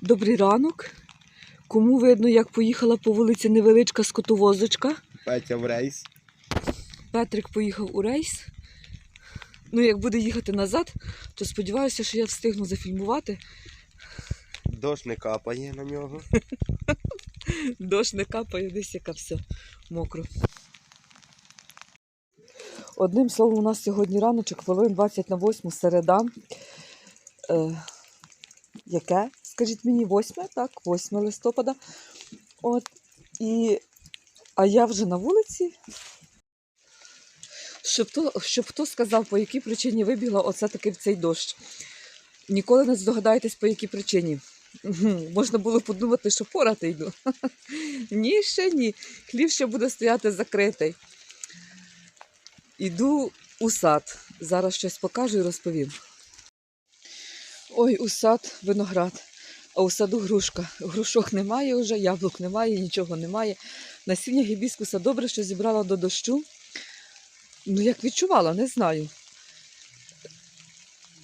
Добрий ранок. Кому видно, як поїхала по вулиці невеличка скотовозочка. Петя в рейс. Петрик поїхав у рейс. Ну, як буде їхати назад, то сподіваюся, що я встигну зафільмувати. Дощ не капає на нього. Дощ не капає, десь яка все мокро. Одним словом, у нас сьогодні раночок, хвилин 20 на 8 середа. Е, яке? Скажіть мені, 8, так, 8 листопада. От. І, а я вже на вулиці. Щоб, то, щоб хто сказав, по якій причині вибігла оце таки в цей дощ. Ніколи не здогадаєтесь, по якій причині. Можна було подумати, що порати йду. Ні, ще ні. Хлів ще буде стояти закритий. Іду у сад. Зараз щось покажу і розповім. Ой, у сад виноград. А у саду грушка. Грушок немає вже, яблук немає, нічого немає. Насіння гібіскуса добре, що зібрала до дощу. Ну, як відчувала, не знаю.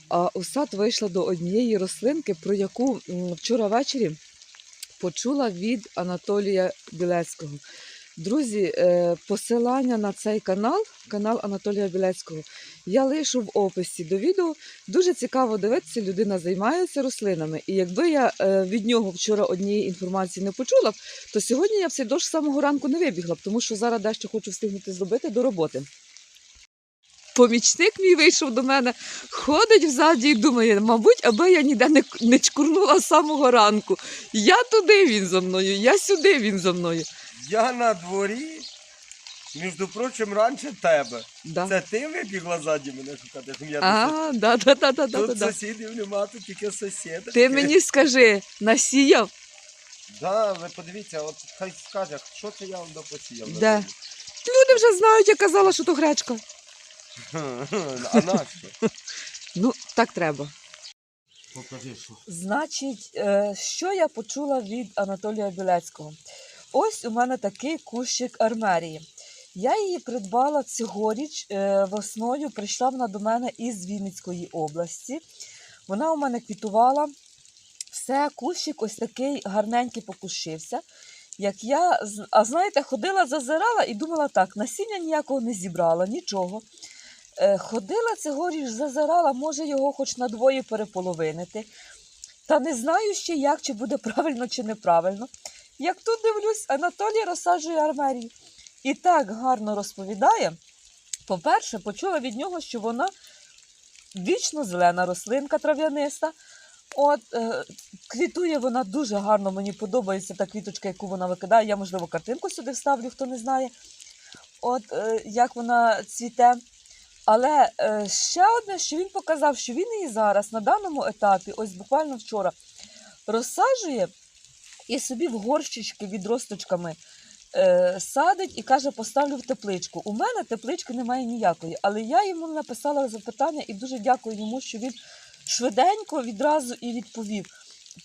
А у сад вийшла до однієї рослинки, про яку вчора ввечері почула від Анатолія Білецького. Друзі, е, посилання на цей канал, канал Анатолія Білецького, я лишу в описі до відео. Дуже цікаво дивитися, людина займається рослинами. І якби я е, від нього вчора однієї інформації не почула, то сьогодні я в цей дощ з самого ранку не вибігла тому що зараз дещо хочу встигнути зробити до роботи. Помічник мій вийшов до мене, ходить взаді і думає, мабуть, аби я ніде не, не чкурнула з самого ранку. Я туди він за мною, я сюди він за мною. Я на дворі, між прочим, раніше тебе. Да. Це ти вибігла ззаді мене шукати. Я А, да, да, да, да, да, тут да, да. сусідів нема, тут тільки сусіди. Ти мені скажи, насіяв? Да, ви подивіться, от хай скаже, що це я вам допосіяв. Де? Люди вже знають, я казала, що то гречка. А нащо? Ну, так треба. Покажи, що. Значить, е, що я почула від Анатолія Білецького? Ось у мене такий кущик армерії. Я її придбала цьогоріч е, весною. Прийшла вона до мене із Вінницької області. Вона у мене квітувала. Все, кущик ось такий гарненький покушився. Як я, а знаєте, ходила, зазирала і думала так, насіння ніякого не зібрала, нічого. Е, Ходила цьогоріч, зазирала, може його хоч на двоє переполовинити. Та не знаю ще як, чи буде правильно, чи неправильно. Як тут дивлюсь, Анатолій розсаджує армерію. І так гарно розповідає. По-перше, почула від нього, що вона вічно зелена рослинка трав'яниста. От, е, квітує вона дуже гарно, мені подобається та квіточка, яку вона викидає. Я, можливо, картинку сюди вставлю, хто не знає. От е, як вона цвіте. Але е, ще одне, що він показав, що він її зараз на даному етапі, ось буквально вчора, розсаджує і собі в горщички відросточками е, садить і каже, поставлю в тепличку. У мене теплички немає ніякої, але я йому написала запитання і дуже дякую йому, що він швиденько відразу і відповів.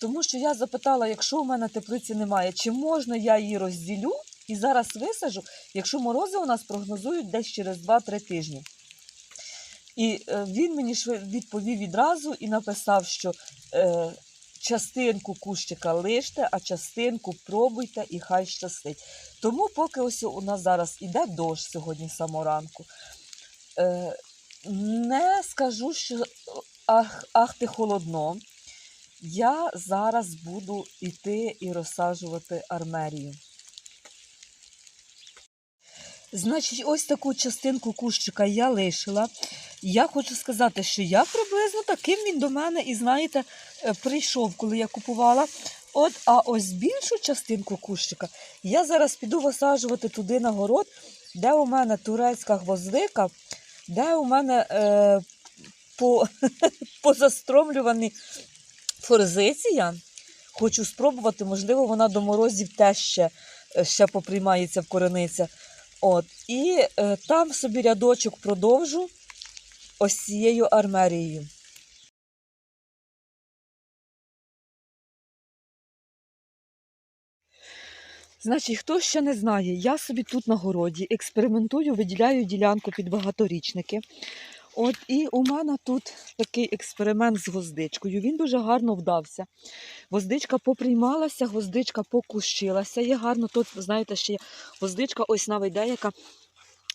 Тому що я запитала, якщо у мене теплиці немає, чи можна я її розділю і зараз висаджу, якщо морози у нас прогнозують десь через 2-3 тижні. І е, він мені відповів відразу і написав, що е, частинку кущика лиште, а частинку пробуйте і хай щастить. Тому, поки ось у нас зараз іде дощ сьогодні з самого ранку, е, не скажу, що ах, ах ти холодно. Я зараз буду йти і розсаджувати армерію. Значить, ось таку частинку кущика я лишила. Я хочу сказати, що я приблизно таким він до мене, і знаєте, е, прийшов, коли я купувала. От, а ось більшу частинку кущика я зараз піду висаджувати туди на город, де у мене турецька гвоздика, де у мене е, по, позастромлювані форзиція. Хочу спробувати, можливо, вона до морозів теж ще, е, ще поприймається в корениця. От, і е, там собі рядочок продовжу ось цією армерією. Значить, хто ще не знає, я собі тут на городі експериментую, виділяю ділянку під багаторічники. От і у мене тут такий експеримент з гвоздичкою. Він дуже гарно вдався. Гвоздичка поприймалася, гвоздичка покущилася. Є гарно. Тут, знаєте, ще є гвоздичка, ось навіть деяка.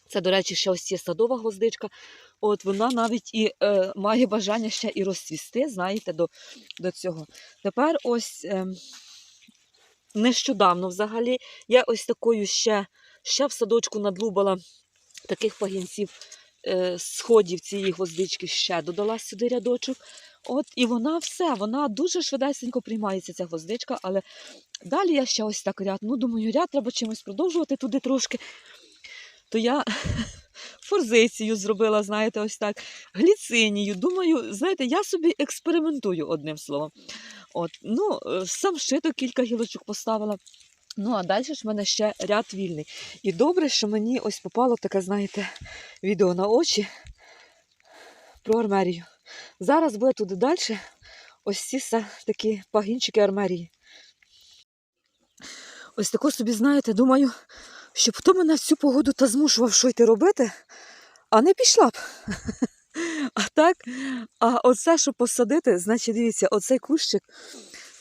Це, до речі, ще ось є садова гвоздичка. От вона навіть і е, має бажання ще і розцвісти, знаєте, до, до цього. Тепер ось е, нещодавно взагалі я ось такою ще, ще в садочку надлубала таких пагінців е, сходів цієї гвоздички ще додала сюди рядочок. От, і вона все, вона дуже швидесенько приймається, ця гвоздичка, але далі я ще ось так ряд. Ну, думаю, ряд треба чимось продовжувати туди трошки. То я форзицію зробила, знаєте, ось так, гліцинію. Думаю, знаєте, я собі експериментую одним словом. От, ну, е, сам шито кілька гілочок поставила. Ну, а далі ж в мене ще ряд вільний. І добре, що мені ось попало таке, знаєте, відео на очі про армерію. Зараз буде туди далі ось ці такі пагінчики армерії. Ось тако собі, знаєте, думаю, щоб хто мене в цю погоду та змушував що йти робити, а не пішла б. А так, а оце, що посадити, значить, дивіться, оцей кущик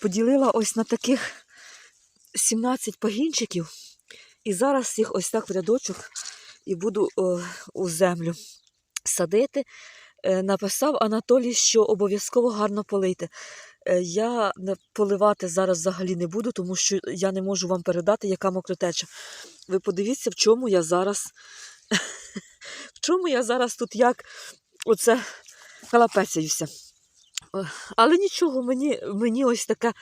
поділила ось на таких 17 пагінчиків. І зараз їх ось так в рядочок і буду о, у землю садити. Е, Написав Анатолій, що обов'язково гарно полийте. Е, Я поливати зараз взагалі не буду, тому що я не можу вам передати, яка мокротеча. Ви подивіться, в чому я зараз. В чому я зараз тут як оце калапецяюся. Е, Але нічого, мені, мені ось така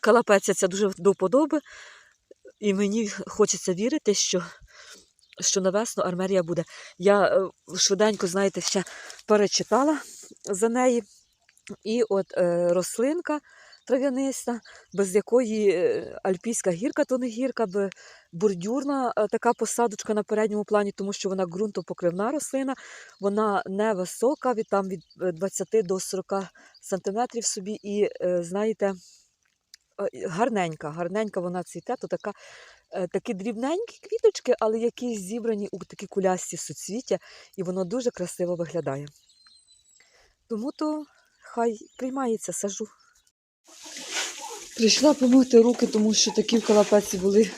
калапеця ця дуже до вподоби. І мені хочеться вірити, що, що на весну армерія буде. Я е, швиденько, знаєте, ще перечитала за неї. І от е, рослинка трав'яниста, без якої е, альпійська гірка, то не гірка, бордюрна е, така посадочка на передньому плані, тому що вона ґрунтопокривна рослина, вона невисока, від там від е, 20 до 40 сантиметрів собі, і знаєте, гарненька, гарненька вона цвіте, то така, такі дрібненькі квіточки, але які зібрані у такі кулясті суцвіття, і воно дуже красиво виглядає. Тому то хай приймається, сажу. Прийшла помити руки, тому що такі в калапеці були,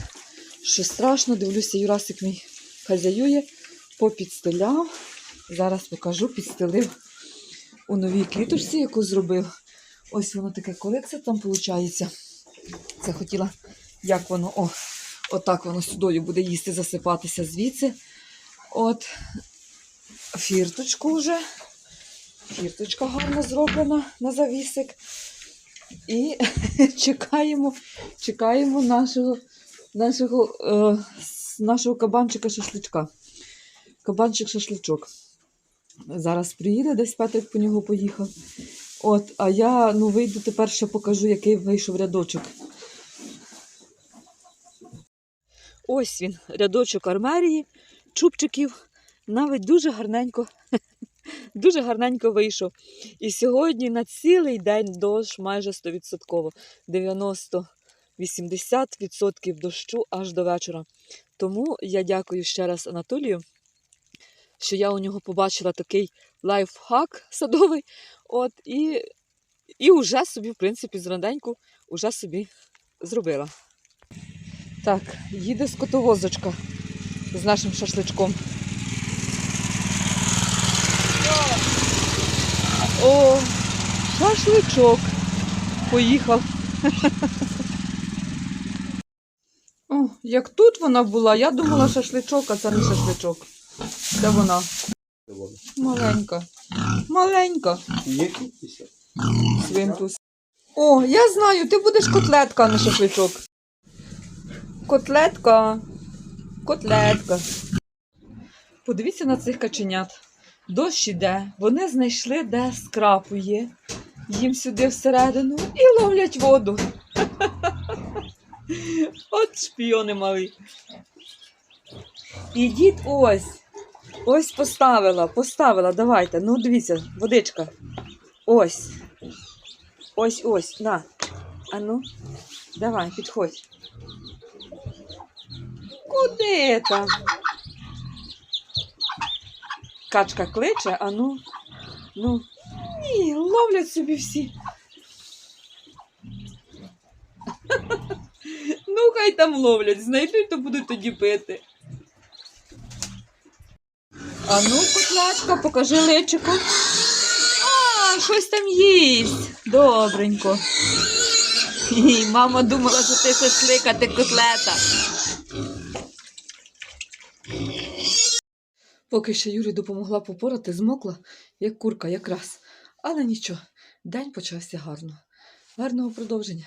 що страшно. Дивлюся, Юрасик мій хазяює, попідстеляв. Зараз покажу, підстелив у новій кліточці, яку зробив. Ось воно таке, коли це там виходить. Це хотіла, як воно, о, отак воно сюдою буде їсти, засипатися звідси. От фірточку вже. Фірточка гарно зроблена на завісик. І чекаємо, чекаємо нашого, нашого, е, нашого кабанчика шашличка. Кабанчик шашличок. Зараз приїде, десь Петрик по нього поїхав. От, а я ну, вийду тепер ще покажу, який вийшов рядочок. Ось він, рядочок армерії, чубчиків. Навіть дуже гарненько, дуже гарненько вийшов. І сьогодні на цілий день дощ майже 100%. 90-80% дощу аж до вечора. Тому я дякую ще раз Анатолію, що я у нього побачила такий лайфхак садовий. От, і, і вже собі, в принципі, зраненьку вже собі зробила. Так, їде скотовозочка з нашим шашличком. О, шашличок поїхав. О, як тут вона була, я думала шашличок, а це не шашличок. Це вона. Маленька. Маленька. Є? Свинтус. О, я знаю, ти будеш котлетка, а не шашличок. Котлетка. Котлетка. Подивіться на цих каченят. Дощ іде, вони знайшли, де скрапує. Їм сюди всередину і ловлять воду. От шпіони мали. Ідіть ось. Ось поставила, поставила. Давайте. Ну, дивіться, водичка. Ось. Ось ось, на. А ну, давай, підходь. Куди там? Качка кличе, а ну, Ну, ні, ловлять собі всі. Ну, хай там ловлять, знайдуть, то будуть тоді пити. А ну, котлетка, покажи личико. А, щось там їсть. Добренько. Хі, мама думала, що ти шашлик, а котлета. Поки ще Юрі допомогла попорати, змокла, як курка якраз. Але нічого, день почався гарно. Гарного продовження.